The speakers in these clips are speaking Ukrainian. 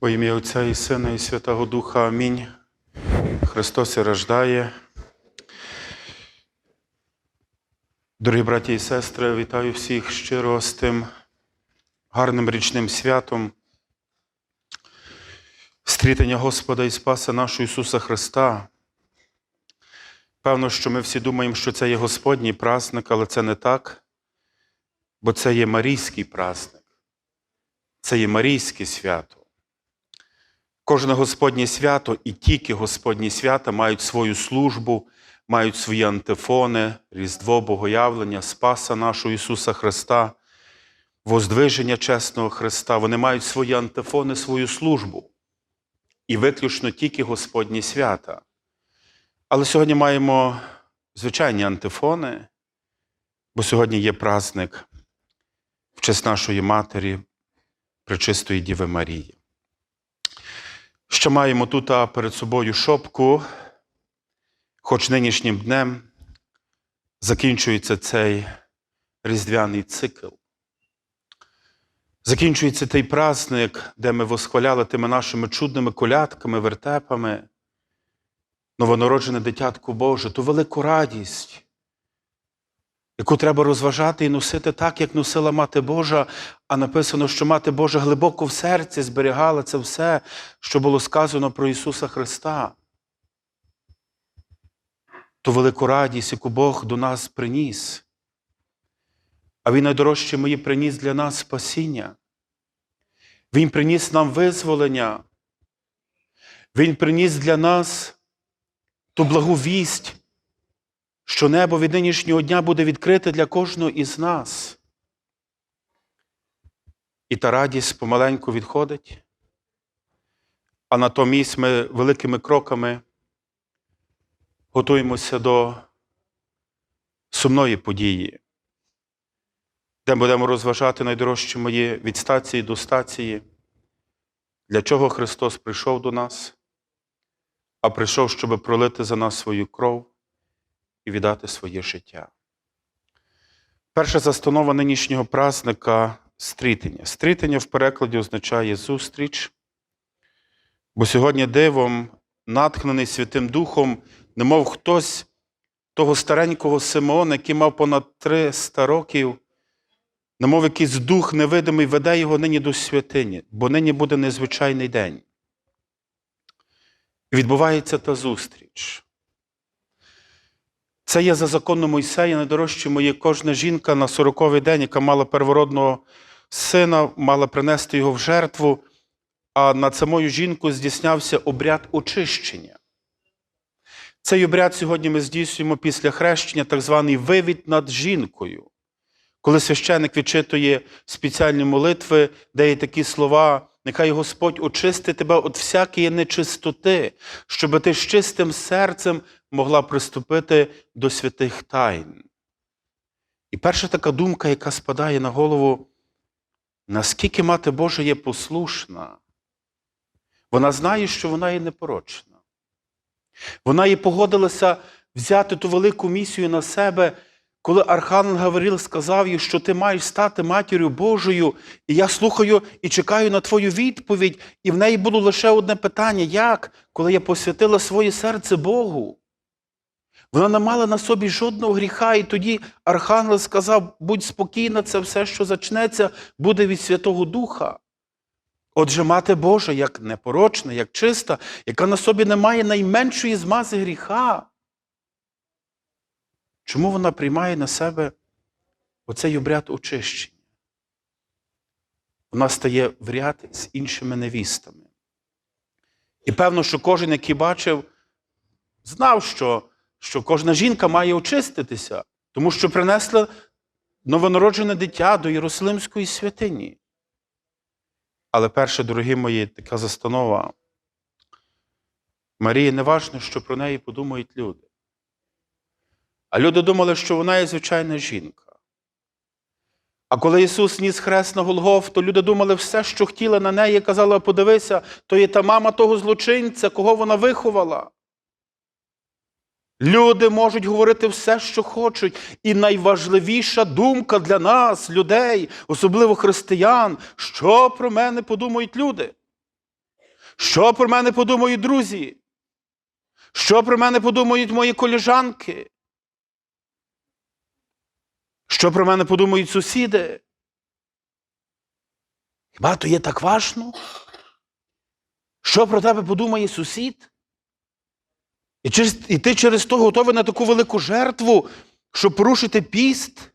Во ім'я Отця і Сина, і Святого Духа. Амінь. Христос і рождає. Дорогі браті і сестри, вітаю всіх щиро з тим гарним річним святом. Стрітення Господа і Спаса нашого Ісуса Христа. Певно, що ми всі думаємо, що це є Господній праздник, але це не так, бо це є Марійський праздник. Це є Марійське свято. Кожне Господнє свято і тільки Господні свята мають свою службу, мають свої антифони, Різдво, Богоявлення, Спаса нашого Ісуса Христа, воздвиження чесного Христа. Вони мають свої антифони, свою службу. І виключно тільки Господні свята. Але сьогодні маємо звичайні антифони, бо сьогодні є праздник в честь нашої Матері, Пречистої Діви Марії. Ще маємо тут перед собою шопку, хоч нинішнім днем закінчується цей різдвяний цикл. Закінчується той праздник, де ми восхваляли тими нашими чудними колядками, вертепами, новонароджене дитятко Боже, ту велику радість, яку треба розважати і носити так, як носила Мати Божа, а написано, що Мати Божа глибоко в серці зберігала це все, що було сказано про Ісуса Христа. Ту велику радість, яку Бог до нас приніс. А Він найдорожче мої приніс для нас спасіння. Він приніс нам визволення. Він приніс для нас ту благу вість, що небо від нинішнього дня буде відкрите для кожного із нас. І та радість помаленьку відходить, а натомість ми великими кроками готуємося до сумної події, де будемо розважати найдорожчі мої від стації до стації, для чого Христос прийшов до нас, а прийшов, щоб пролити за нас свою кров і віддати своє життя. Перша застанова нинішнього праздника стрітення. Стрітення в перекладі означає зустріч, бо сьогодні дивом, натхнений Святим Духом, немов хтось того старенького Симеона, який мав понад 300 років, немов якийсь дух невидимий веде його нині до святині, бо нині буде незвичайний день. І відбувається та зустріч. Це є за законом Мойсея, найдорожче моє кожна жінка на сороковий день, яка мала первородного сина, мала принести його в жертву, а над самою жінкою здійснявся обряд очищення. Цей обряд сьогодні ми здійснюємо після хрещення, так званий вивід над жінкою. Коли священник відчитує спеціальні молитви, де є такі слова, нехай Господь очисти тебе від всякої нечистоти, щоб ти з чистим серцем могла приступити до святих тайн. І перша така думка, яка спадає на голову, наскільки Мати Божа є послушна, вона знає, що вона є непорочна. Вона і погодилася взяти ту велику місію на себе, коли Архангел Гаврил сказав їй, що ти маєш стати матір'ю Божою, і я слухаю і чекаю на твою відповідь, і в неї було лише одне питання: як, коли я посвятила своє серце Богу? Вона не мала на собі жодного гріха, і тоді Архангел сказав: будь спокійна, це все, що зачнеться, буде від Святого Духа. Отже, мати Божа, як непорочна, як чиста, яка на собі не має найменшої змази гріха. Чому вона приймає на себе оцей обряд очищення? Вона стає в ряд з іншими невістами. І певно, що кожен, який бачив, знав, що, що кожна жінка має очиститися, тому що принесла новонароджене дитя до Єрусалимської святині. Але перше, дорогі мої, така застанова. Марії не важно, що про неї подумають люди. А люди думали, що вона є звичайна жінка. А коли Ісус ніс хрест на Голгоф, то люди думали все, що хотіли на неї, казали, подивися, то є та мама того злочинця, кого вона виховала. Люди можуть говорити все, що хочуть. І найважливіша думка для нас, людей, особливо християн, що про мене подумають люди. Що про мене подумають друзі? Що про мене подумають мої коліжанки? Що про мене подумають сусіди? Хіба то є так важно? Що про тебе подумає сусід? І, через, і ти через то готовий на таку велику жертву, щоб порушити піст,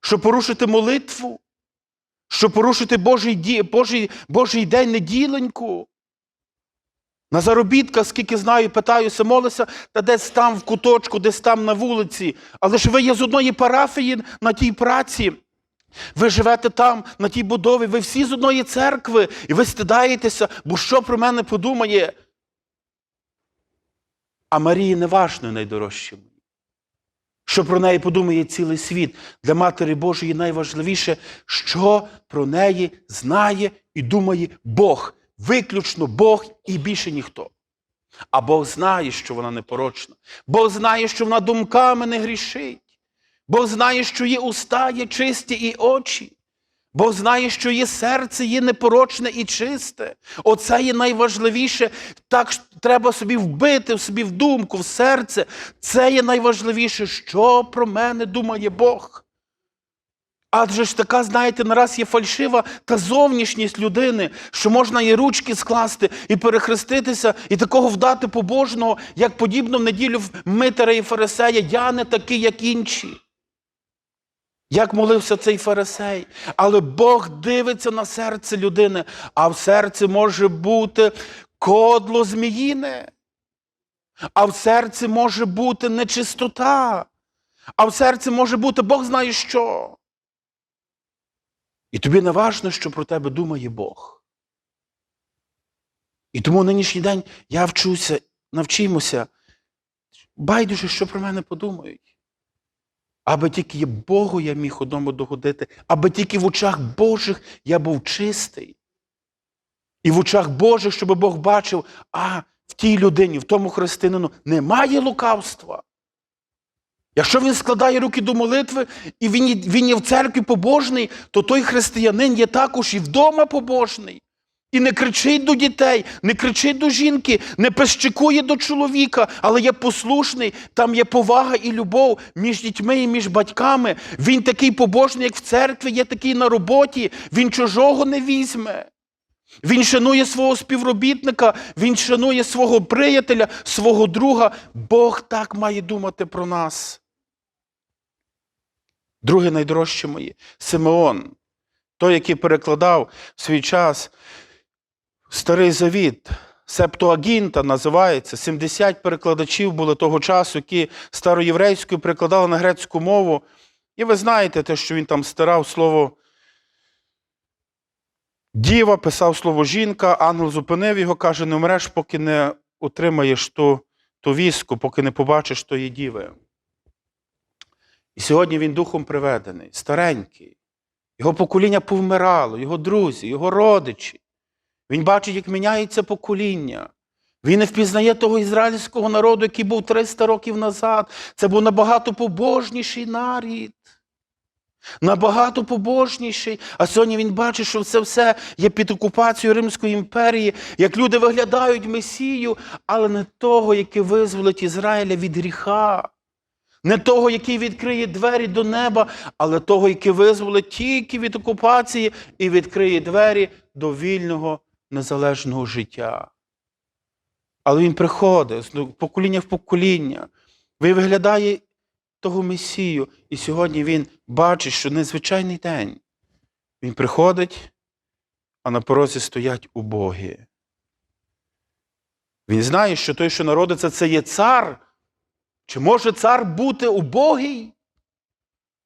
щоб порушити молитву, щоб порушити Божий, Божий, Божий день неділеньку. На заробітках, скільки знаю, питаюся, молися, та десь там в куточку, десь там на вулиці. Але ж ви є з одної парафії на тій праці. Ви живете там, на тій будові, ви всі з одної церкви, і ви стидаєтеся, бо що про мене подумає? А Марії не важно найдорожче. Що про неї подумає цілий світ. Для Матері Божої найважливіше, що про неї знає і думає Бог. Виключно Бог і більше ніхто. А Бог знає, що вона непорочна. Бог знає, що вона думками не грішить. Бог знає, що її уста є чисті і очі. Бог знає, що її серце є непорочне і чисте. Оце є найважливіше. Так треба собі вбити в собі в думку, в серце. Це є найважливіше, що про мене думає Бог. Адже ж така, знаєте, нараз є фальшива та зовнішність людини, що можна і ручки скласти, і перехреститися, і такого вдати побожного, як подібно в неділю в Митера і Фарисея. Я не такий, як інші. Як молився цей фарисей. Але Бог дивиться на серце людини, а в серці може бути кодло зміїне. А в серці може бути нечистота. А в серці може бути Бог знає що. І тобі не важно, що про тебе думає Бог. І тому нинішній день я вчуся, навчимося. Байдуже, що про мене подумають. Аби тільки Богу я міг одному догодити, аби тільки в очах Божих я був чистий. І в очах Божих, щоб Бог бачив, а в тій людині, в тому християнину немає лукавства. Якщо він складає руки до молитви і він, він є в церкві побожний, то той християнин є також і вдома побожний. І не кричить до дітей, не кричить до жінки, не пещикує до чоловіка, але є послушний, там є повага і любов між дітьми і між батьками. Він такий побожний, як в церкві, є такий на роботі, він чужого не візьме. Він шанує свого співробітника, він шанує свого приятеля, свого друга. Бог так має думати про нас. Друге найдорожче моє Симеон, той, який перекладав в свій час Старий Завіт, Септуагінта називається. 70 перекладачів було того часу, які староєврейською перекладали на грецьку мову. І ви знаєте те, що він там стирав слово діва, писав слово жінка, ангел зупинив його, каже: не вмреш, поки не отримаєш ту, ту віску, поки не побачиш тої діви. І сьогодні він духом приведений, старенький. Його покоління повмирало, його друзі, його родичі. Він бачить, як міняється покоління. Він не впізнає того ізраїльського народу, який був 300 років назад. Це був набагато побожніший нарід. Набагато побожніший. А сьогодні він бачить, що це все є під окупацією Римської імперії, як люди виглядають Месію, але не того, який визволить Ізраїля від гріха. Не того, який відкриє двері до неба, але того, який визволить тільки від окупації і відкриє двері до вільного незалежного життя. Але він приходить з покоління в покоління. Він виглядає того Месію, і сьогодні він бачить, що незвичайний день. Він приходить, а на порозі стоять убогі. Він знає, що той, що народиться, це є цар. Чи може цар бути убогий?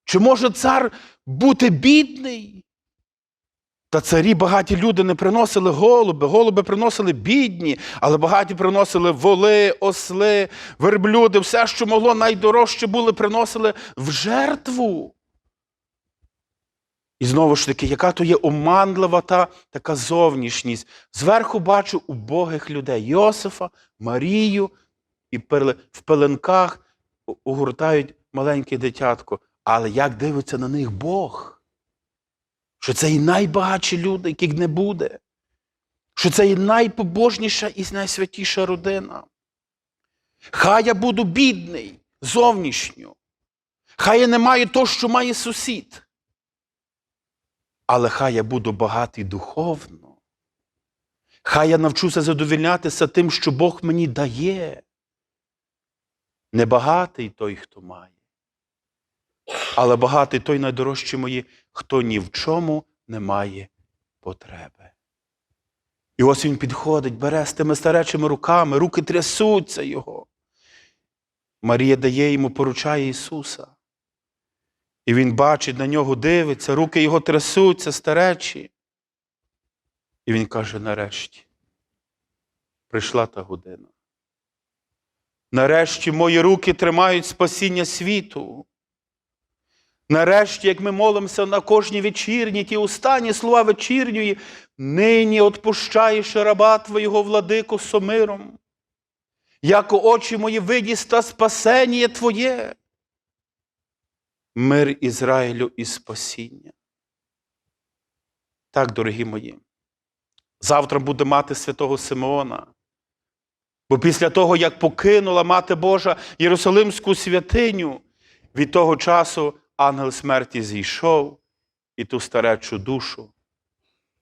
Чи може цар бути бідний? Та царі багаті люди не приносили голуби, голуби приносили бідні, але багаті приносили воли, осли, верблюди, все, що могло найдорожче були, приносили в жертву. І знову ж таки, яка то є оманлива та така зовнішність. Зверху бачу убогих людей Йосифа, Марію, і в пеленках огортають маленьке дитятко. Але як дивиться на них Бог? Що це і найбагатші люди, яких не буде. що це є найпобожніша і найсвятіша родина. Хай я буду бідний зовнішньо. Хай я не маю то, що має сусід. Але хай я буду багатий духовно. Хай я навчуся задовільнятися тим, що Бог мені дає. Небагатий той, хто має. Але багатий той найдорожчий мої, хто ні в чому не має потреби. І ось він підходить, бере з тими старечими руками, руки трясуться його. Марія дає йому, поручає Ісуса. І він бачить на нього, дивиться, руки його трясуться, старечі. І він каже: нарешті, прийшла та година. Нарешті мої руки тримають спасіння світу. Нарешті, як ми молимося на кожній вечірні, ті останні слова вечірньої, нині отпущаєш раба Твоєго владику сомиром, яко очі мої видість та спасення Твоє. Мир Ізраїлю і спасіння. Так, дорогі мої, завтра буде мати святого Симеона. Бо після того, як покинула Мати Божа Єрусалимську святиню, від того часу ангел смерті зійшов і ту старечу душу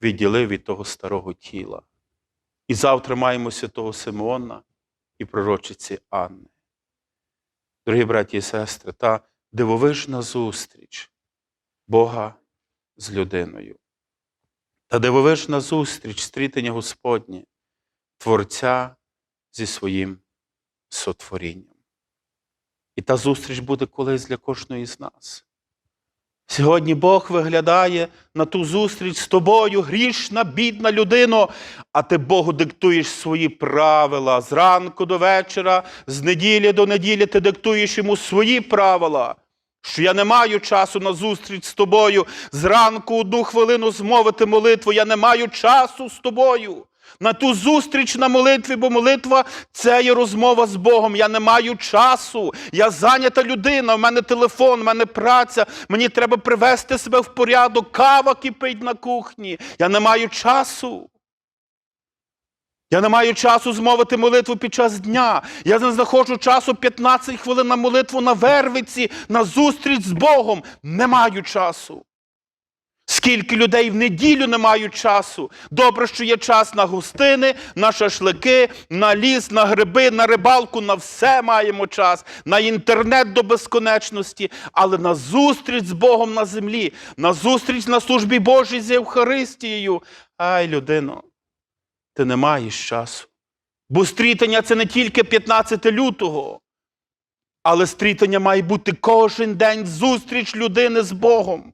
відділив від того старого тіла. І завтра маємо святого Симеона і пророчиці Анни. Дорогі браті і сестри, та дивовижна зустріч Бога з людиною. Та дивовижна зустріч стрітення Господнє, Творця зі своїм сотворінням. І та зустріч буде колись для кожної з нас. Сьогодні Бог виглядає на ту зустріч з тобою, грішна, бідна людино, а ти Богу диктуєш свої правила зранку до вечора, з неділі до неділі ти диктуєш йому свої правила. Що я не маю часу на зустріч з тобою, зранку одну хвилину змовити молитву, я не маю часу з тобою. На ту зустріч на молитві, бо молитва це є розмова з Богом. Я не маю часу. Я зайнята людина, в мене телефон, в мене праця, мені треба привести себе в порядок, кава кипить на кухні. Я не маю часу. Я не маю часу змовити молитву під час дня. Я не знаходжу часу 15 хвилин на молитву на вервиці, на зустріч з Богом. Не маю часу. Скільки людей в неділю не мають часу. Добре, що є час на густини, на шашлики, на ліс, на гриби, на рибалку, на все маємо час, на інтернет до безконечності, але на зустріч з Богом на землі, на зустріч на службі Божій з Євхаристією. Ай, людино, ти не маєш часу. Бо стрітання це не тільки 15 лютого, але стрітання має бути кожен день зустріч людини з Богом.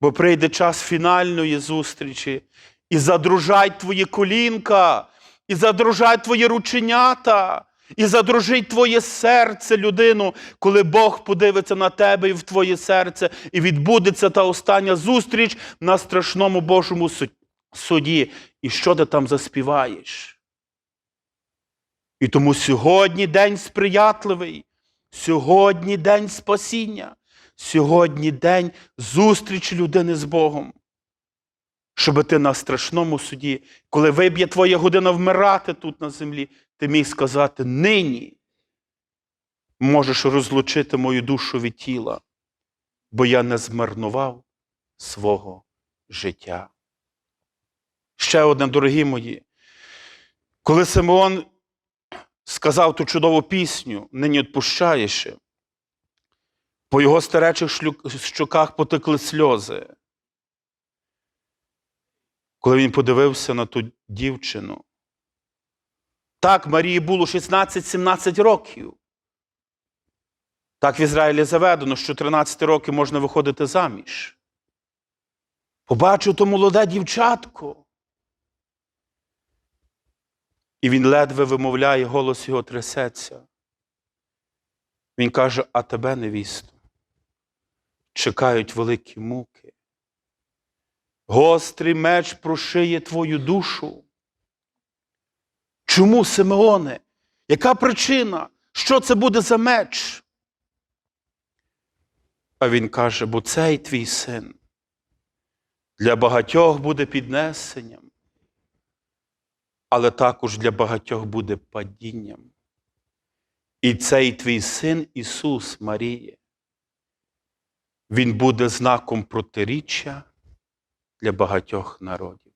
Бо прийде час фінальної зустрічі, і задружать твої колінка, і задружать твої рученята, і задружить твоє серце, людину, коли Бог подивиться на тебе і в твоє серце, і відбудеться та остання зустріч на страшному Божому суді. І що ти там заспіваєш? І тому сьогодні день сприятливий, сьогодні день спасіння. Сьогодні день зустрічі людини з Богом. Щоб ти на страшному суді, коли виб'є твоя година вмирати тут на землі, ти міг сказати: нині можеш розлучити мою душу від тіла, бо я не змарнував свого життя. Ще одне, дорогі мої, коли Симеон сказав ту чудову пісню, нині відпущаєш. По його старечих щоках потекли сльози. Коли він подивився на ту дівчину. Так, Марії було 16-17 років. Так в Ізраїлі заведено, що 13 років можна виходити заміж. Побачив то молоде дівчатко. І він ледве вимовляє, голос його трясеться. Він каже: а тебе, невісто, чекають великі муки. Гострий меч прошиє твою душу. Чому, Симеоне? Яка причина? Що це буде за меч? А він каже: бо цей твій син для багатьох буде піднесенням, але також для багатьох буде падінням. І цей твій син Ісус Маріє, Він буде знаком протиріччя для багатьох народів.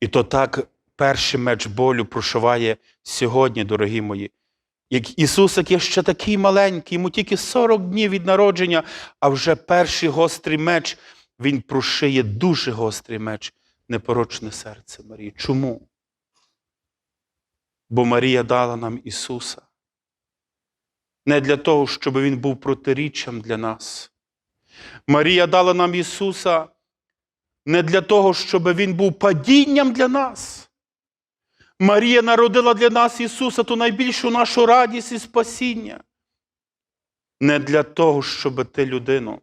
І то так перший меч болю прошиває сьогодні, дорогі мої. Як Ісус, який ще такий маленький, йому тільки 40 днів від народження, а вже перший гострий меч, Він прошиє дуже гострий меч, непорочне серце Марії. Чому? Бо Марія дала нам Ісуса. Не для того, щоб Він був протиріччям для нас. Марія дала нам Ісуса не для того, щоб Він був падінням для нас. Марія народила для нас Ісуса ту найбільшу нашу радість і спасіння. Не для того, щоб ти людину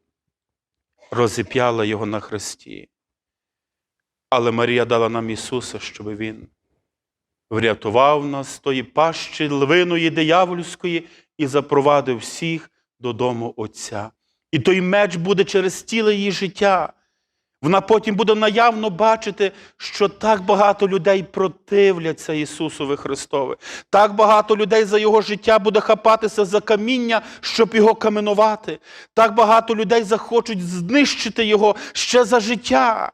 розіп'яла Його на хресті. Але Марія дала нам Ісуса, щоб Він врятував нас з тої пащі львиної диявольської і запровадив всіх додому Отця. І той меч буде через ціле її життя. Вона потім буде наявно бачити, що так багато людей противляться Ісусові Христові. Так багато людей за Його життя буде хапатися за каміння, щоб його каменувати. Так багато людей захочуть знищити Його ще за життя.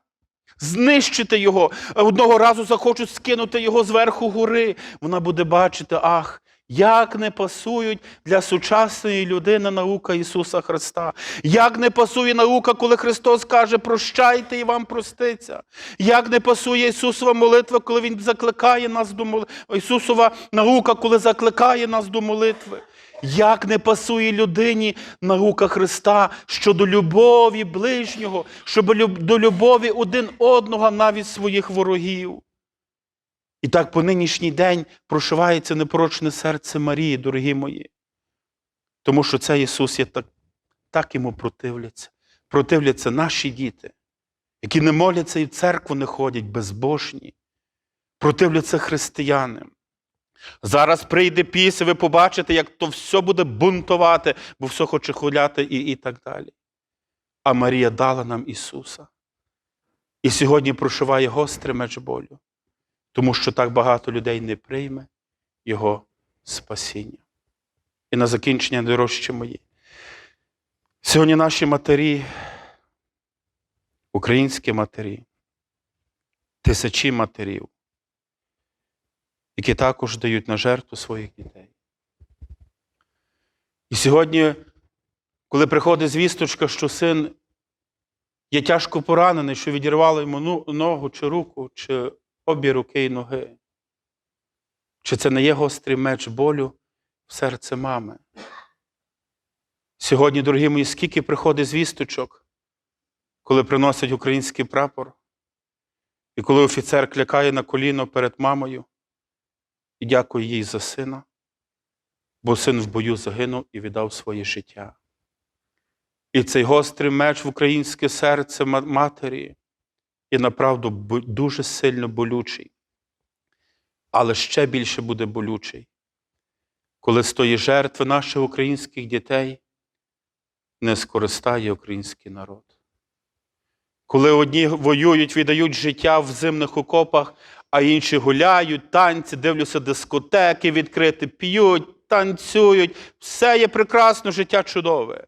Знищити його. Одного разу захочуть скинути його зверху гори. Вона буде бачити, ах, як не пасують для сучасної людини наука Ісуса Христа. Як не пасує наука, коли Христос каже, прощайте і вам проститься. Як не пасує Ісусова молитва, коли Він закликає нас до молитви. Ісусова наука, коли закликає нас до молитви. Як не пасує людині наука Христа щодо любові ближнього, щоб до любові один одного навіть своїх ворогів. І так по нинішній день прошивається непорочне серце Марії, дорогі мої. Тому що цей Ісус є так, так йому противляться. Противляться наші діти, які не моляться і в церкву не ходять, безбожні. Противляться християнам. Зараз прийде піс, і ви побачите, як то все буде бунтувати, бо все хоче хуляти і, і так далі. А Марія дала нам Ісуса. І сьогодні прошиває гострий меч болю, тому що так багато людей не прийме Його спасіння. І на закінчення дорожче мої. Сьогодні наші матері, українські матері, тисячі матерів, які також дають на жертву своїх дітей. І сьогодні, коли приходить звісточка, що син є тяжко поранений, що відірвало йому ну- ногу чи руку, чи обі руки і ноги, чи це не є гострий меч болю в серце мами? Сьогодні, дорогі мої, скільки приходить звісточок, коли приносять український прапор, і коли офіцер клякає на коліно перед мамою і дякує їй за сина, бо син в бою загинув і віддав своє життя. І цей гострий меч в українське серце матері є направду дуже сильно болючий, але ще більше буде болючий, коли з тої жертви наших українських дітей не скористає український народ. Коли одні воюють, віддають життя в зимних окопах, а інші гуляють, танці, дивлюся, дискотеки відкриті, п'ють, танцюють. Все є прекрасно, життя чудове.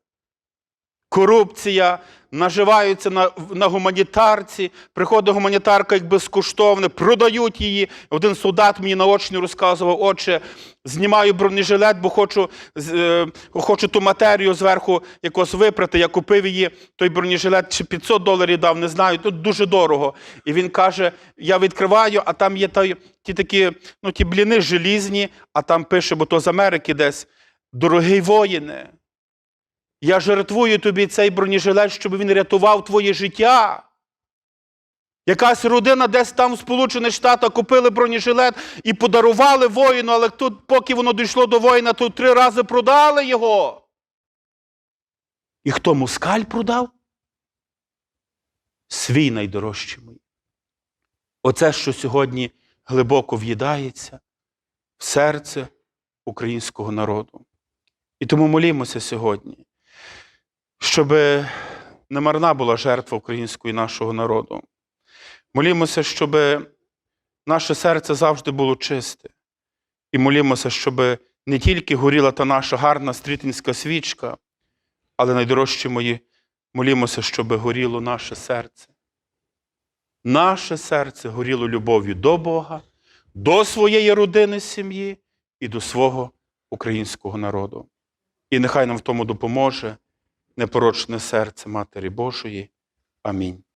Корупція, наживаються на, на гуманітарці, приходить гуманітарка як безкоштовне, продають її. Один солдат мені наочно розказував, отче, знімаю бронежилет, бо хочу, е, хочу ту матерію зверху якось випрати. Я купив її, той бронежилет чи 500 доларів дав, не знаю, тут дуже дорого. І він каже: я відкриваю, а там є той, ті такі, ну, ті бліни желізні, а там пише, бо то з Америки десь. Дорогий воїне, я жертвую тобі цей бронежилет, щоб він рятував твоє життя. Якась родина десь там в Сполучених Штатах купили бронежилет і подарували воїну, але тут, поки воно дійшло до воїна, то три рази продали його. І хто москаль продав? Свій найдорожчий мій. Оце, що сьогодні глибоко в'їдається в серце українського народу. І тому молімося сьогодні, щоб не марна була жертва української нашого народу. Молімося, щоб наше серце завжди було чисте. І молімося, щоб не тільки горіла та наша гарна стрітинська свічка, але найдорожчі мої, молімося, щоб горіло наше серце. Наше серце горіло любов'ю до Бога, до своєї родини, сім'ї і до свого українського народу. І нехай нам в тому допоможе непорочне серце Матері Божої. Амінь.